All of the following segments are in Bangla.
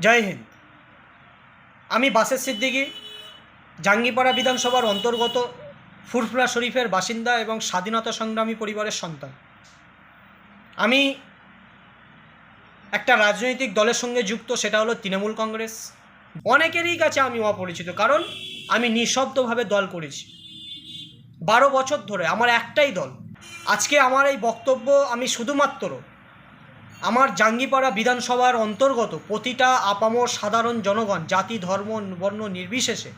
জয় হিন্দ। আমি বাসের সিদ্দিকি, জাঙ্গিপাড়া বিধানসভার অন্তর্গত ফুরফুরা শরীফের বাসিন্দা এবং স্বাধীনতা সংগ্রামী পরিবারের সন্তান। আমি একটা রাজনৈতিক দলের সঙ্গে যুক্ত, সেটা হলো তৃণমূল কংগ্রেস। অনেকেরই কাছে আমি অপরিচিত, কারণ আমি নিঃশব্দভাবে দল করেছি। বারো বছর ধরে আমার একটাই দল। আজকে আমার এই বক্তব্য আমি শুধুমাত্র আমার জাঙ্গিপাড়া বিধানসভার অন্তর্গত প্রতিটা আপামর সাধারণ জনগণ, জাতি, ধর্ম, বর্ণ নির্বিশেষে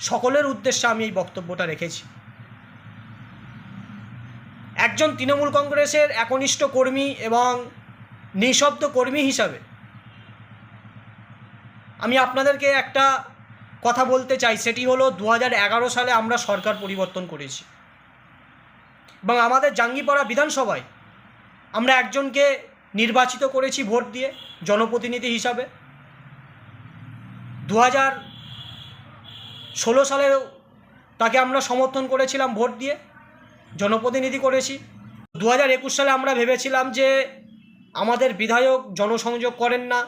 সকলের উদ্দেশ্যে আমি এই বক্তব্যটা রেখেছি। একজন তৃণমূল কংগ্রেসের একনিষ্ঠ কর্মী এবং নিঃশব্দ কর্মী হিসাবে আমি আপনাদেরকে একটা কথা বলতে চাই, সেটি হলো দু হাজার এগারো সালে আমরা সরকার পরিবর্তন করেছি। এবং আমাদের জাঙ্গিপাড়া বিধানসভায় আমরা একজনকে নির্বাচিত করেছি ভোট দিয়ে জনপ্রতিনিধি হিসাবে। দু হাজার ষোলো সালেও তাকে আমরা সমর্থন করেছিলাম ভোট দিয়ে, জনপ্রতিনিধি করেছি। দু হাজার একুশ সালে আমরা ভেবেছিলাম যে আমাদের বিধায়ক জনসংযোগ করেন না,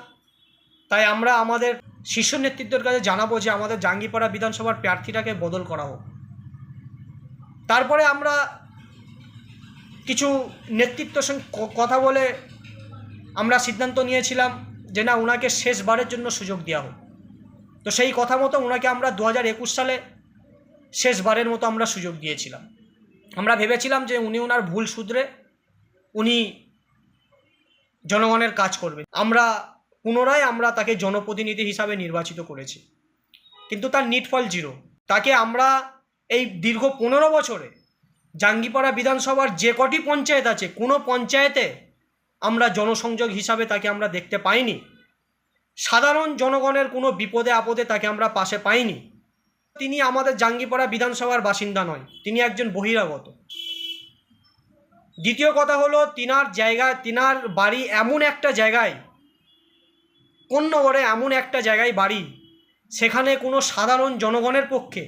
তাই আমরা আমাদের শীর্ষ নেতৃত্বের কাছে জানাব যে আমাদের জাঙ্গিপাড়া বিধানসভার প্রার্থীটাকে বদল করা হোক। তারপরে আমরা কিছু নেতৃত্বের সঙ্গে কথা বলে আমরা সিদ্ধান্ত নিয়েছিলাম যে না ওনাকে শেষবারের জন্য সুযোগ দেওয়া হোক। তো সেই কথা মতো ওনাকে আমরা দু হাজার একুশ সালে শেষবারের মতো আমরা সুযোগ দিয়েছিলাম। আমরা ভেবেছিলাম যে উনি ওনার ভুল শুধরে উনি জনগণের কাজ করবেন। আমরা পুনরায় আমরা তাকে জনপ্রতিনিধি হিসাবে নির্বাচিত করেছি। কিন্তু তার নিটফল জিরো। তাকে আমরা এই দীর্ঘ পনেরো বছরে জাঙ্গিপাড়া বিধানসভার যে কটি পঞ্চায়েত আছে, কোনো পঞ্চায়েতে আমরা জনসংযোগ হিসাবে তাকে আমরা দেখতে পাইনি। সাধারণ জনগণের কোনো বিপদে আপদে তাকে আমরা পাশে পাইনি। তিনি আমাদের জাঙ্গিপাড়া বিধানসভার বাসিন্দা নয়, তিনি একজন বহিরাগত। দ্বিতীয় কথা হলো, তিনার জায়গায় তিনার বাড়ি এমন একটা জায়গায়, কোন্নগরে এমন একটা জায়গায় বাড়ি, সেখানে কোনো সাধারণ জনগণের পক্ষে,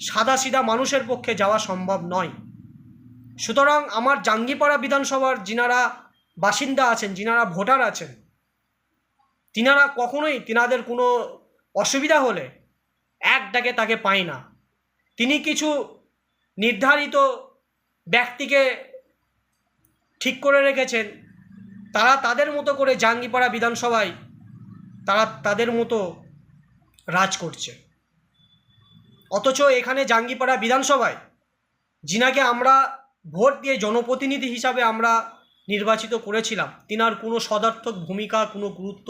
সাদাসিধা মানুষের পক্ষে যাওয়া সম্ভব নয়। সুতরাং আমার জাঙ্গিপাড়া বিধানসভার যিনারা বাসিন্দা আছেন, যিনারা ভোটার আছেন, তিনারা কখনোই তিনাদের কোনো অসুবিধা হলে এক ডাকে তাকে পায় না। তিনি কিছু নির্ধারিত ব্যক্তিকে ঠিক করে রেখেছেন। তারা তাদের মতো করে জাঙ্গিপাড়া বিধানসভায় তারা তাদের মতো রাজ করছে। অথচ এখানে জাঙ্গিপাড়া বিধানসভায়, যিনাকে আমরা ভোট দিয়ে জনপ্রতিনিধি হিসাবে আমরা নির্বাচিত করেছিলাম। তিনার কোনো সদার্থক ভূমিকা, কোনো গুরুত্ব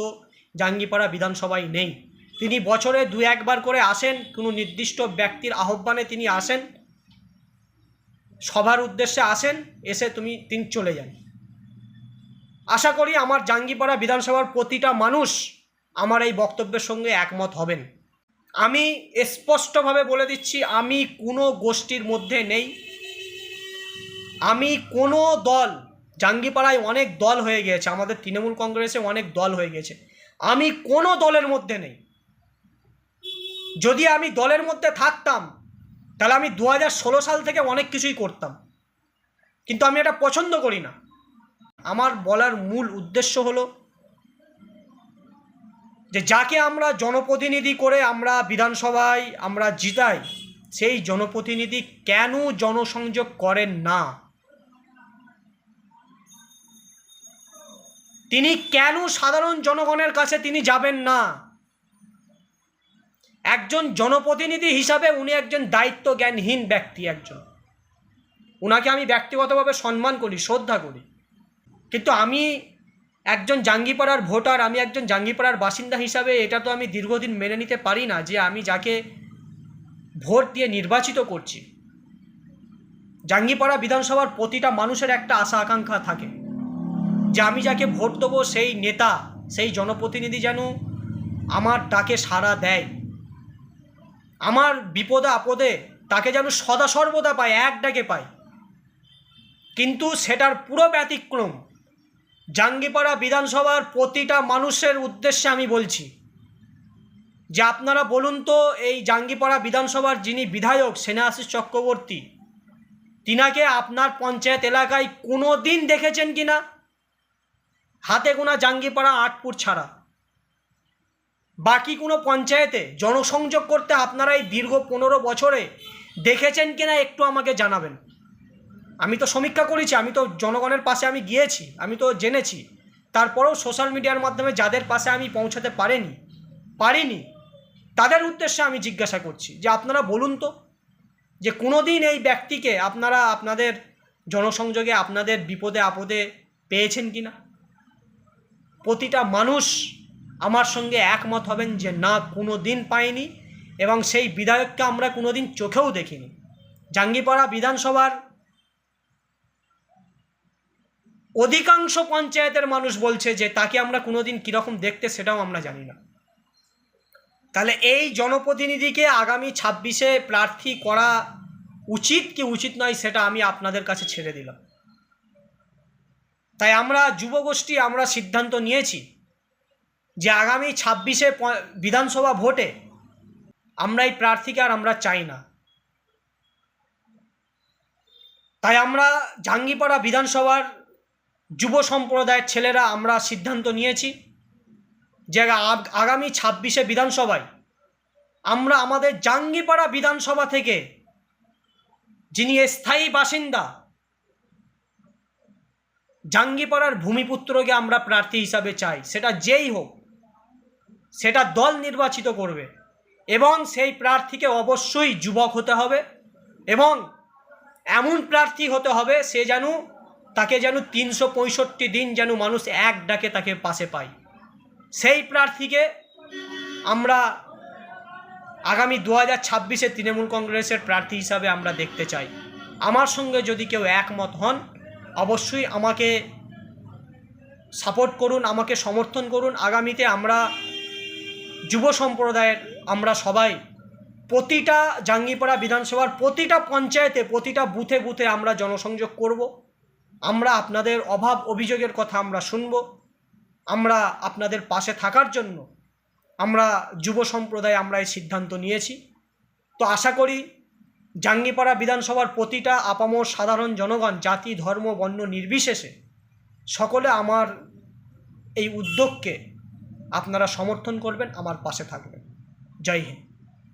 জাঙ্গিপাড়া বিধানসভায় নেই। তিনি বছরে দু একবার করে আসেন, কোনো নির্দিষ্ট ব্যক্তির আহ্বানে তিনি আসেন, সভার উদ্দেশ্যে আসেন, এসে তুমি, তিনি চলে যান। আশা করি আমার জাঙ্গিপাড়া বিধানসভার প্রতিটা মানুষ আমার এই বক্তব্যের সঙ্গে একমত হবেন। আমি স্পষ্টভাবে বলে দিচ্ছি, আমি কোনো গোষ্ঠীর মধ্যে নেই। আমি কোনো দল জাঙ্গিপাড়ায় অনেক দল হয়ে গিয়েছে, আমাদের তৃণমূল কংগ্রেসে অনেক দল হয়ে গেছে আমি কোনো দলের মধ্যে নেই। যদি আমি দলের মধ্যে থাকতাম, তাহলে আমি দু সাল থেকে অনেক কিছুই করতাম। কিন্তু আমি এটা পছন্দ করি না। আমার বলার মূল উদ্দেশ্য হলো যে যাকে আমরা জনপ্রতিনিধি করে আমরা বিধানসভায় আমরা জিতাই, সেই জনপ্রতিনিধি কেন জনসংযোগ করেন না? তিনি কেন সাধারণ জনগণের কাছে তিনি যাবেন না? একজন জনপ্রতিনিধি হিসাবে উনি একজন দায়িত্ব জ্ঞানহীন ব্যক্তি একজন। ওনাকে আমি ব্যক্তিগতভাবে সম্মান করি, শ্রদ্ধা করি। কিন্তু আমি একজন জাঙ্গিপাড়ার ভোটার, আমি একজন জাঙ্গিপাড়ার বাসিন্দা হিসাবে এটা তো আমি দীর্ঘদিন মেনে নিতে পারি না যে আমি যাকে ভোট দিয়ে নির্বাচিত করছি। জাঙ্গিপাড়া বিধানসভার প্রতিটা মানুষের একটা আশা আকাঙ্ক্ষা থাকে। যে আমি যাকে ভোট দেবো সেই নেতা, সেই জনপ্রতিনিধি যেন আমার ডাকে সাড়া দেয়। আমার বিপদে আপদে তাকে যেন সদা সর্বদা পায়, এক ডাকে পায়। কিন্তু সেটার পুরো ব্যতিক্রম জাঙ্গিপাড়া বিধানসভার প্রতিটা মানুষের উদ্দেশ্যে আমি বলছি যে আপনারা বলুন তো, এই জাঙ্গিপাড়া বিধানসভার যিনি বিধায়ক সেনাশিস চক্রবর্তী, তিনাকে আপনার পঞ্চায়েত এলাকায় কোনো দিন দেখেছেন কি না হাতে গোনা জাঙ্গিপাড়া আটপুর ছাড়া। বাকি কোনো পঞ্চায়েতে জনসংযোগ করতে আপনারা এই দীর্ঘ পনেরো বছরে দেখেছেন কিনা একটু আমাকে জানাবেন। আমি তো সমীক্ষা করেছি, আমি তো জনগণের পাশে আমি গিয়েছি, আমি তো জেনেছি। তারপরেও সোশ্যাল মিডিয়ার মাধ্যমে যাদের পাশে আমি পৌঁছাতে পারিনি পারিনি, তাদের উদ্দেশ্যে আমি জিজ্ঞাসা করছি যে আপনারা বলুন তো যে কোনো দিন এই ব্যক্তিকে আপনারা আপনাদের জনসংযোগে, আপনাদের বিপদে, আপদে পেয়েছেন কি না প্রতিটা মানুষ আমার সঙ্গে একমত হবেন যে না কোনো দিন পাইনি এবং সেই বিধায়ককে আমরা কোনো দিন চোখেও দেখিনি। জাঙ্গিপাড়া বিধানসভার অধিকাংশ পঞ্চায়েতের মানুষ বলছে যে তাকে আমরা কোনো দিন কীরকম দেখতে সেটাও আমরা জানি না। তাহলে এই জনপ্রতিনিধিকে আগামী ছাব্বিশে প্রার্থী করা উচিত কি উচিত নয় সেটা আমি আপনাদের কাছে ছেড়ে দিলাম। তাই আমরা যুবগোষ্ঠী আমরা সিদ্ধান্ত নিয়েছি যে আগামী ছাব্বিশে বিধানসভা ভোটে আমরা এই প্রার্থীকে আর আমরা চাই না। তাই আমরা জাঙ্গিপাড়া বিধানসভার যুব সম্প্রদায়ের ছেলেরা আমরা সিদ্ধান্ত নিয়েছি যে আগ- আগামী ছাব্বিশে বিধানসভায় আমরা আমাদের জাঙ্গিপাড়া বিধানসভা থেকে যিনি স্থায়ী বাসিন্দা জাঙ্গিপাড়ার ভূমিপুত্রকে আমরা প্রার্থী হিসাবে চাই। সেটা যেই হোক, সেটা দল নির্বাচিত করবে এবং সেই প্রার্থীকে অবশ্যই যুবক হতে হবে এবং এমন প্রার্থী হতে হবে সে যেন তাকে যেন তিনশো পঁয়ষট্টি দিন যেন মানুষ এক ডাকে তাকে পাশে পায়। সেই প্রার্থীকে আমরা আগামী দু হাজার ছাব্বিশে তৃণমূল কংগ্রেসের প্রার্থী হিসাবে আমরা দেখতে চাই। আমার সঙ্গে যদি কেউ একমত হন অবশ্যই আমাকে সাপোর্ট করুন, আমাকে সমর্থন করুন। আগামীতে আমরা যুব সম্প্রদায়ের, আমরা সবাই প্রতিটা জাঙ্গিপাড়া বিধানসভার প্রতিটা পঞ্চায়েতে, প্রতিটা বুথে বুথে আমরা জনসংযোগ করব। আমরা আপনাদের অভাব অভিযোগের কথা আমরা শুনব। আমরা আপনাদের পাশে থাকার জন্য আমরা যুব সম্প্রদায় আমরা এই সিদ্ধান্ত নিয়েছি। তো আশা করি জাঙ্গিপাড়া বিধানসভার প্রতিটা আপামর সাধারণ জনগণ, জাতি, ধর্ম, বর্ণ নির্বিশেষে সকলে আমার এই উদ্যোগকে আপনারা সমর্থন করবেন, আমার পাশে থাকবেন। জয় হিন্দ।